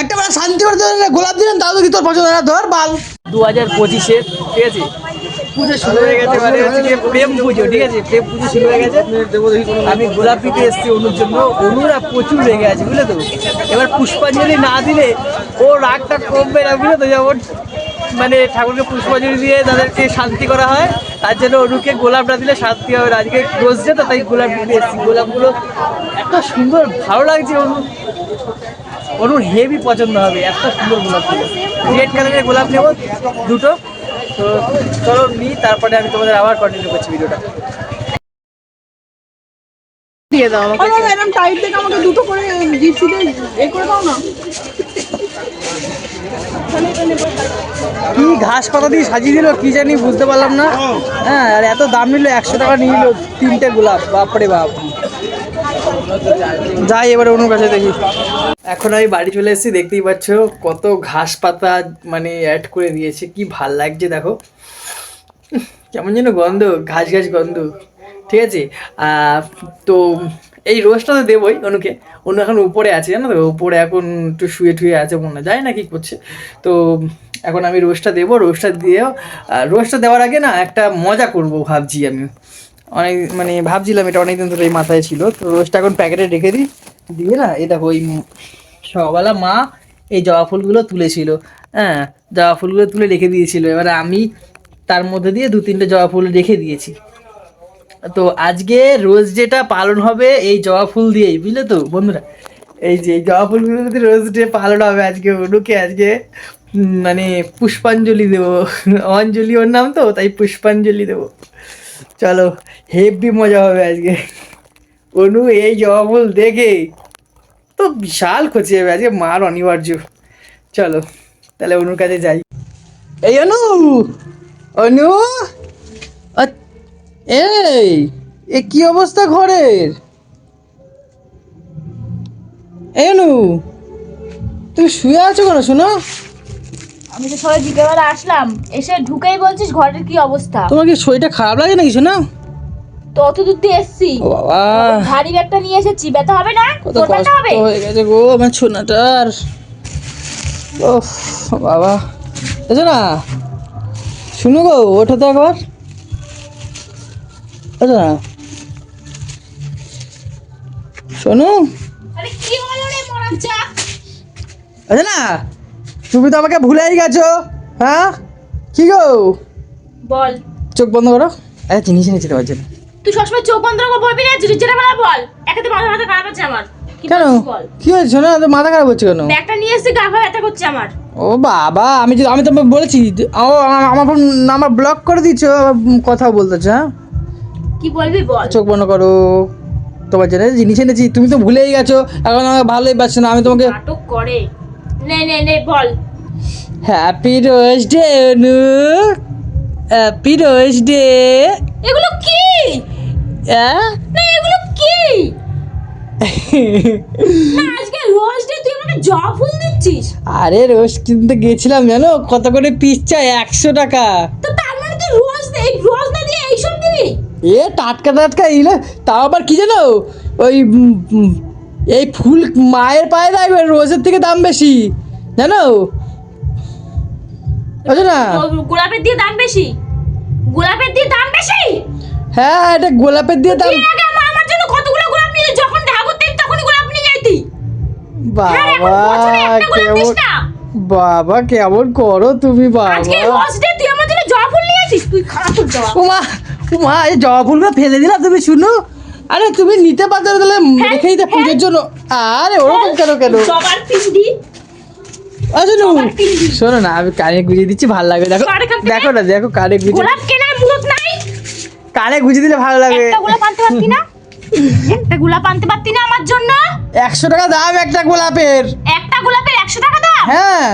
একটা বেলা শান্তি করে গোলাপ দিলেন, তাও তো কি তোর পছন্দ না, ধর বাল। দু হাজার পঁচিশে, ঠিক আছে? পুজো শুরু হয়ে গেছে মানে হচ্ছে গিয়ে প্রেম পুজো, ঠিক আছে? প্রেম পুজো শুরু হয়ে গেছে। আমি গোলাপ দিতে এসেছি অনুর জন্য, অনুরা প্রচুর রেগে আছে, বুঝলে তো? এবার পুষ্পাঞ্জলি না দিলে ও রাগটা কমবে না, বুঝলে তো? যেমন মানে ঠাকুরকে পুষ্পাঞ্জলি দিয়ে তাদেরকে শান্তি করা হয়, তার জন্য অনুকে গোলাপ না দিলে শান্তি হবে। আজকে রোজ তো, তাই গোলাপ দিতে এসেছি। গোলাপগুলো এত সুন্দর, ভালো লাগছে অনু অনুর হেভি পছন্দ হবে এত সুন্দর গোলাপ রেড কালারের গোলাপ নেব দুটো। তো চলো নিই তারপরে আমি তোমাদের আবার কন্টিনিউ করছি ভিডিওটা। দিয়ে দাও আমাকে। আমার এরকম টাইট থেকে আমাকে দুটো করে জিপসিতে এ করে দাও না। কি ঘাস পাতা দিয়ে সাজিয়ে দিল কি জানি বুঝতে পারলাম না। হ্যাঁ আর এত দাম নিল একশো টাকা নিয়ে নিল তিনটে গোলাপ বাপরে বাপ। যাই, এবারে অনুর কাছে দেখি। এখন আমি বাড়ি চলে এসেছি, দেখতেই পাচ্ছ কত ঘাস পাতা মানে অ্যাড করে দিয়েছে, কি ভালো লাগছে, দেখো। কেমন যেন গন্ধ, ঘাস ঘাস গন্ধ। ঠিক আছে? তো এই রোজটা তো দেবই অনুকে। অনু এখন উপরে আছে, জানো তো? উপরে এখন একটু শুয়ে টুয়ে আছে, মনে যায় না কি করছে। তো এখন আমি রোজটা দেবো রোজটা দিয়েও রোজটা দেওয়ার আগে না একটা মজা করব ভাবছি আমি। অনেক মানে ভাবছিলাম এটা অনেকদিন ধরে এই মাথায় ছিল, তো রোজটা এখন প্যাকেটে রেখে দিই। দিয়ে না, এই দেখো ওই সকালবেলা মা এই জবা ফুলগুলো তুলেছিল। হ্যাঁ জবা ফুলগুলো তুলে রেখে দিয়েছিল। এবার আমি তার মধ্যে দিয়ে দু তিনটে জবা ফুল রেখে দিয়েছি। তো আজকে রোজ যেটা পালন হবে এই জবা ফুল দিয়েই, বুঝলে তো বন্ধুরা? এই যে জবা ফুলগুলো যদি রোজ ডে পালন হবে আজকে, অনুকে আজকে মানে পুষ্পাঞ্জলি দেবো। অঞ্জলি ওর নাম তো, তাই পুষ্পাঞ্জলি দেবো। চলো, হেভি মজা হবে আজকে। অনু, এই জবা ফুল দেখে। তো বিশাল খচি যাবে আজকে, মার অনিবার্য। চলো, তাহলে অনুর কাছে যাই। এই অনু! অনু! এই, এ কি অবস্থা ঘরের? এই অনু, তুমি শুয়ে আছো কেন, শোনো? আমি তো সবাই বিকেলবেলা আসলাম এসে ঢুকেই বলছিস ঘরের কি অবস্থা। তোমার কি শরীরটা খারাপ লাগে নাকি শোনো? তো অত দূর দিয়ে এসছি। ও বাবা। ভারী ব্যাগটা নিয়ে এসেছি ব্যথা হবে না? কত তোর কষ্ট হবে? হয়ে গেছে গো আমার ছোনাটার ও বাবা। এসো না শুনো গো ওঠো তো একবার। এসো না শোনো। আরে কি হলো রে মরাচ্চা আছে না তুমি তো আমাকে ভুলেই গেছো হ্যাঁ? কি গো? বল। চোখ বন্ধ করো। আরে জিনিস এনেছি তোমার জন্য তুই সবসময় চোখ বন্ধ করে বলবি না? যেটা বেলা বল। একাতে মাথা মাথা খারাপ হচ্ছে আমার। কেন? কি হয়েছে? শোনো তো মাথা খারাপ হচ্ছে কেন? ব্যাগটা নিয়ে এসেছি গা ব্যথা করছে আমার। ও বাবা আমি যদি আমি তোমাকে বলেছি ও আমা- আমার ফোন নাম্বার ব্লক করে দিচ্ছ কথা বলতেছো হ্যাঁ? কি বলবি বল? চোখ বন্ধ করো। তোমার জন্য জিনিস এনেছি তুমি তো ভুলেই গেছো। এখন আমাকে ভালোই পাচ্ছ না আমি তোমাকে নাটক করে। নে নে নে বল। Happy rose day Anu happy rose day এগুলো কি? হ্যাঁ না এগুলো কি? না আজকে রোজ ডে তুই আমাকে জবা ফুল দিচ্ছিস। আরে রোজ কিনতে গেছিলাম জানো? কত করে পিস চাই? একশো টাকা। তো তার মানে তুই রোজ এই রোজ না দিয়ে এইসব দিবি? এ টাটকা টাটকা ইলে তাও আবার কি জানো? ওই এই ফুল মায়ের পায়ে লাগবে রোজের থেকে দাম বেশি জানো? বুঝো না? গোলাপের দিয়ে দাম বেশি? গোলাপের দিয়ে দাম বেশি? হ্যাঁ এটা গোলাপের দিয়ে দাম আমার জন্য কতগুলো গোলাপ নিয়ে যখন তখনই গোলাপ নিয়ে যাইতি। হ্যাঁ বাবা বাবা কেমন করো তুমি আজকে বাবা ডে তুই আমার জন্য জবা ফুল নিয়ে আসিস তুই খারাপ জবা উমা উমা এই জবা ফুলগুলো ফেলে দিলাম তুমি শুনো। আরে তুমি নিতে পারছ না, তাহলে হ্যাঁ, রেখে দিতে পুজোর জন্য। আরে ওরকম কেন কেন? জবার পিন্ডি আচ্ছা শোনো। না আমি কানে গুজিয়ে দিচ্ছি ভালো লাগবে দেখো। দেখো না দেখো কানে গুজিয়ে গোলাপ কেনার নাই। কানে গুজিয়ে দিলে ভালো লাগে। একটা গোলাপ আনতে পারতি না? একটা গোলাপ আনতে পারতি না আমার জন্য? একশো টাকা দাম একটা গোলাপের। একটা গোলাপের একশো টাকা দাম? হ্যাঁ।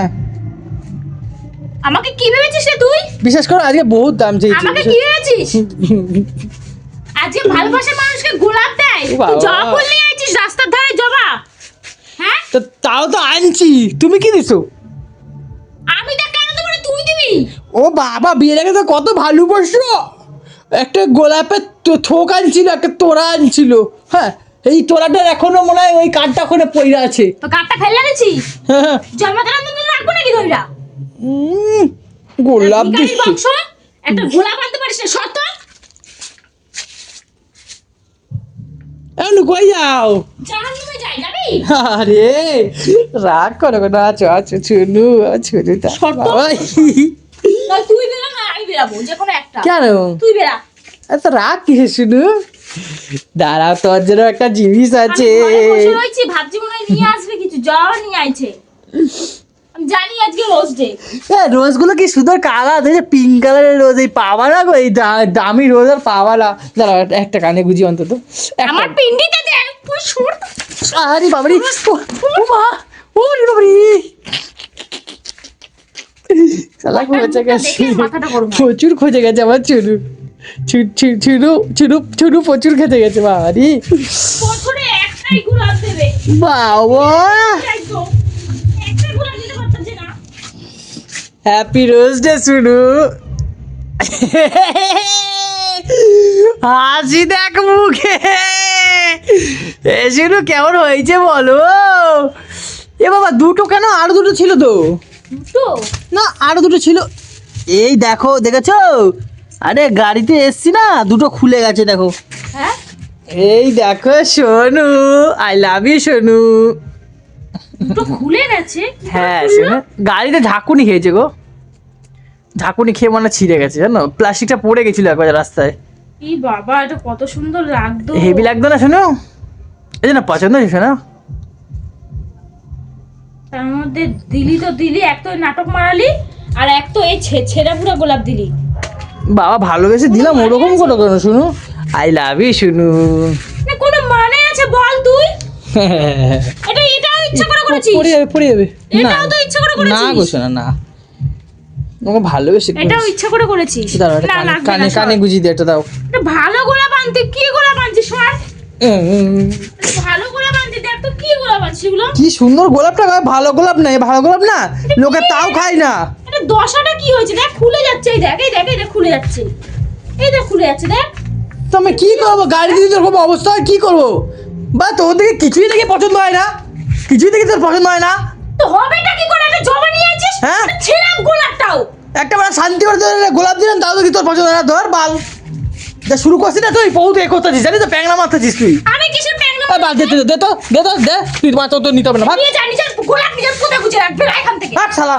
আমাকে কি ভেবেছিস রে তুই? বিশেষ করে আজকে বহুত দাম চেয়েছি। আমাকে কি ভেবেছিস? আজকে ভালোবাসার মানুষকে গোলাপ দেয়। তুই জবা ফুল নিয়ে আইছিস রাস্তার ধারে জবা। হ্যাঁ? তো তাও তো আনছি। তুমি কি দিছো? আমি তা কেন দেবো তুই দিবি? ও বাবা বিয়ের আগে তো কত ভালোবাসো। একটা গোলাপের তো- থোক আনছিল একটা তোড়া আনছিল। হ্যাঁ এই তোলাটার এখনও মনে হয় ওই কাঠটা ওখানে পইরা আছে। তো কাঠটা ফেলে দিছি হ্যাঁ জন্মদিনের দিন রাখব নাকি ধইরা? উম, গোলাপ ভিখারির দিচ্ছে বংশ একটা গোলাপ আনতে পারিস না শর্ত এখন কই যাও? আরে রাগ করো না আছো আছো চুনু চুনু তা শর্ত? বাবা, না তুই বেরা না আমি বেরাবো যে কোনো একটা। কেন? তুই বেরা। এত রাগ কিসে শুনু দাঁড়াও তোর জন্য একটা জিনিস আছে আমি ঘরে বসে রয়েছি ভাবছি মনে হয় নিয়ে আসবে কিছু জ্বর নিয়ে আইছে। আমি জানি আজকে রোজ ডে। রোজগুলো কি সুন্দর পিঙ্ক কালারের রোজ এই পাওয়া না গো এই দামি রোজ আর পাওয়া না। দাঁড়াও একটা- কানে গুজি অন্তত। একটা- আমার পিন্ডিতে দে তুই সর আরে বাবারি ও ও মা ও রে বাবারি। শালা খোঁজে গেছে। প্রচুর খোঁজে গেছে আমার ছুনু ছুনু প্রচুর খেতে গেছে বাবারি। বাবা একদম একটা গোলাপ দিতে পারতাম না হ্যাপি রোজ ডে শুনু হাসি দেখ মুখে। এ শুনু কেমন হয়েছে বলো? এ বাবা দুটো কেন? আরও দুটো ছিল তো। দুটো? না আরও দুটো ছিল। এই দেখো দেখেছ? আরে গাড়িতে এসছি না দুটো খুলে গেছে দেখো। হ্যাঁ? এই দেখো Sonu I love you Sonu দুটো খুলে গেছে হ্যাঁ? সোনু গাড়িতে ঝাঁকুনি খেয়েছে গো। ঝাঁকুনি খেয়ে মানে ছিঁড়ে গেছে জানো? প্লাস্টিকটা পড়ে গেছিল একবার রাস্তায়। ই বাবা এটা কত সুন্দর লাগতো। হেভি লাগতো না শোনো? এই না পছন্দ হয়েছে শোনো? তার মধ্যে দিলি তো দিলি এক তো নাটক মারালি আর এক তো এই ছে- ছেঁড়া পুরা গোলাপ দিলি। বাবা ভালোবেসে দিলাম ওরকম করে কেন শুনু? আই লাভ ইউ শুনু। না কোনো মানে আছে বল তুই? ইচ্ছা করে করেছিস? পড়ে যাবে পড়ে যাবে। না। এটাও তো ইচ্ছা করে না করেছিস গো শোনা না। তোমাকে ভালোবেসে এটাও ইচ্ছা করে করেছিস? দাঁড়াও না কানে- কানে গুজি দিয়ে এটা দাও। এটা ভালো গোলাপ আনতে কি গোলাপ আনছিস সর ভালো গোলাপ আনতে দেখ তো কি গোলাপ আনছিস এগুলো? কি সুন্দর গোলাপটা ভালো গোলাপ না ভালো গোলাপ না লোকে তাও খায় না। এটা দশাটা কি হয়েছে? দেখ খুলে যাচ্ছে এই দেখ এই দেখ খুলে যাচ্ছে। এই দেখ খুলে যাচ্ছে দেখ। তো আমি কি করব? গাড়ি দিয়ে এরকম অবস্থা হয় কি করব? বা তোর দিকে কিছুই দেখে পছন্দ হয় না। কিছুই দেখি তোর পছন্দ হয় না। তো হবেটা কি করে? একটা জমা নিয়ে আছিস? হ্যাঁ? ছিলাম গোলাপটাও। একটা মানে শান্তি করে তোর গোলাপ দিলাম তাও কি তোর পছন্দ হয় না? ধর বাল। যা শুরু করছিস না তুই বহুত এ করতেছিস জানিস তো প্যাংলা মারতেছিস তুই। আমি কিসের প্যাংলা এই বাদ দে দে দে তো দে তো দে তুই মাত্র তো নিতে হবে না ভাগ নিয়ে নিজের গোলাপ নিজের কোথায় গুছিয়ে রাখবি? এখান থেকে। ভাগ শালা।